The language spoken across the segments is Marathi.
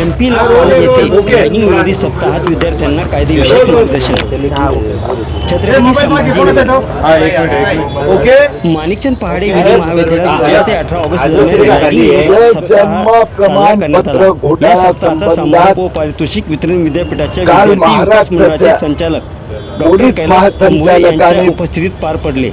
एमपी येथे रॅगिंग विरोधी सप्ताहात विद्यार्थ्यांना कायदेविषयक मार्गदर्शन छत्रपती संभाजी ओके. माणिकचंद पहाडे विधी महाविद्यालयात बारा ते अठरा ऑगस्ट दरम्यान करण्यात आला. या सप्ताहाचा समारोप पारितोषिक वितरण विद्यापीठाच्या काल विद्यार्थी विकास मंडळाचे महाराष्ट्राच्या संचालक पोलीस महासंचालकाने उपस्थितीत पार पडले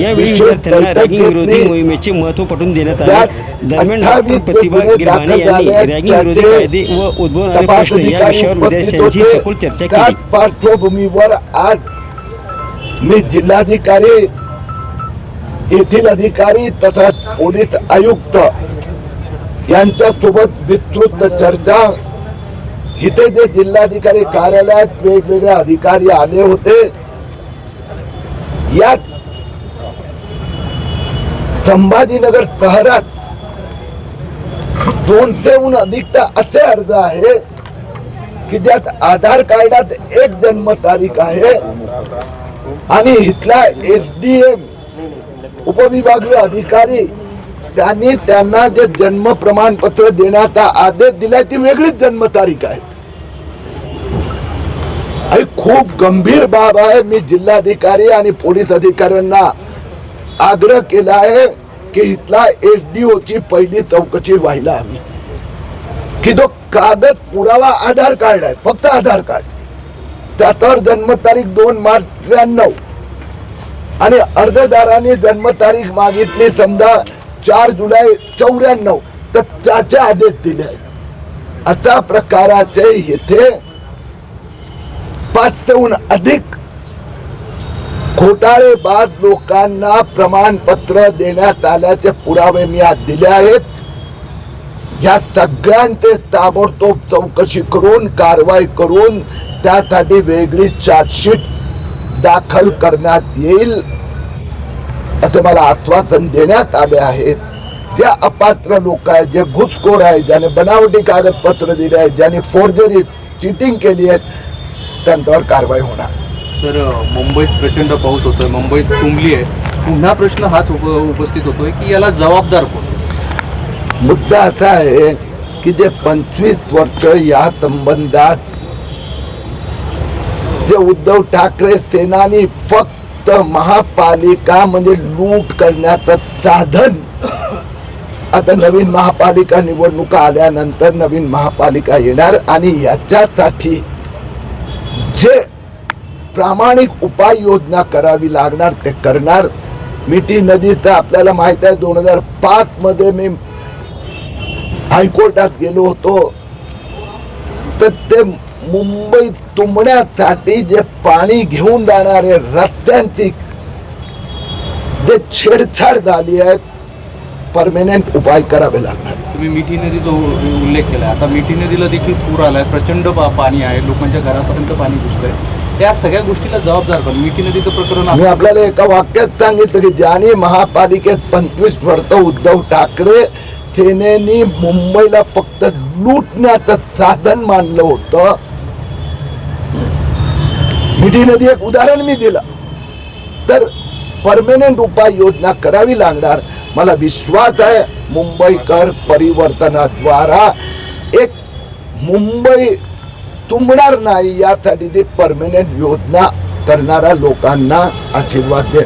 यावेळी विद्यार्थ्यांना रॅगिंग विरोधी. मोहिमेचे महत्त्व पटवून देण्यात आले दरम्यान 28 डॉक्टर प्रतिभा दाखल यांनी. रॅगिंग विरोधी कायदे व उद्भवणारे प्रश्न या विषयावर विद्यार्थ्यांशी होते. सखोल चर्चा केली पार्श्वभूमीवर आज मी जिल्हाधिकारी येथील अधिकारी तथा पोलीस आयुक्त यांच्या सोबत विस्तृत चर्चा इथे जे जिल्हाधिकारी कार्यालयात वेगवेगळे अधिकारी आले होते यात संभाजीनगर शहरात दोनशेहून अधिक असे अर्ज आहे की ज्यात आधार कार्डात एक जन्म तारीख आहे आणि इथला एस डी एम उपविभागीय अधिकारी त्यांनी त्यांना जे जन्म प्रमाणपत्र देण्याचा आदेश दिलाय ती वेगळीच जन्म तारीख आहे. ही खूप गंभीर बाब आहे. मी जिल्हाधिकारी आणि पोलीस अधिकाऱ्यांना आग्रह केला आहे की इथला एच डी ओची पहिली चौकशी व्हायला हवी. की तो कागद पुरावा आधार कार्ड आहे फक्त आधार कार्ड. त्याच्यावर जन्मतारीख दोन मार्च त्र्याण्णव. आणि अर्जदाराने जन्मतारीख मागितली समजा चार जुलै चौऱ्याण्णव. तर त्याचे आदेश दिले आहेत. अशा प्रकाराचे येथे पाचशेहून अधिक घोटाळेबाज लोकांना प्रमाणपत्र देण्यात आल्याचे पुरावे मी आज दिले आहेत. या सगळ्यांचे ताबडतोब चौकशी करून कारवाई करून त्यासाठी वेगळी चार्जशीट दाखल करण्यात येईल असे मला आश्वासन देण्यात आले आहे. जे अपात्र लोक आहेत जे घुसखोर आहेत ज्याने बनावटी कागदपत्र दिले आहेत ज्याने फोर्जरी चिटिंग केली आहे त्यांच्यावर कारवाई होणार. सर मुंबईत प्रचंड पाऊस होतोय मुंबईत तुंबली आहे. पुन्हा प्रश्न हाच उप उपस्थित होतोय की याला जबाबदार कोण? मुद्दा असा आहे की जे पंचवीस वर्ष या संबंधात जे उद्धव ठाकरे सेनानी फक्त महापालिका म्हणजे लूट करण्याचं साधन आता नवीन महापालिका निवडणुका आल्यानंतर नवीन महापालिका येणार आणि याच्यासाठी जे प्रामाणिक उपाययोजना करावी लागणार ते करणार. मिठी नदीचं आपल्याला माहीत आहे दोन हजार पाच मध्ये मी हायकोर्टात गेलो होतो. तर ते मुंबई तुंबण्यासाठी जे पाणी घेऊन जाणारे रस्त्यांची जे छेडछाड झाली आहे परमेनंट उपाय करावे लागणार. तुम्ही मिठी नदीचा उल्लेख केलाय. आता मिठी नदीला देखील पूर आलाय. प्रचंड पाणी आहे. लोकांच्या घरापर्यंत पाणी घुसतंय त्या सगळ्या गोष्टीला जबाबदार कोण? मिठी नदीचं प्रकरण मी. आपल्याला एका वाक्यात सांगितलं की ज्याने महापालिकेत पंचवीस वर्ष उद्धव ठाकरे सेनेनी मुंबईला फक्त लुटण्याचं साधन मानलं होतं. मिठी नदी एक उदाहरण मी दिलं. तर परमेनंट उपाययोजना करावी लागणार. मला विश्वास आहे मुंबईकर परिवर्तनाद्वारा. एक मुंबई तुंबणार नाही यासाठी ते परमनंट योजना करणाऱ्या लोकांना आशीर्वाद दे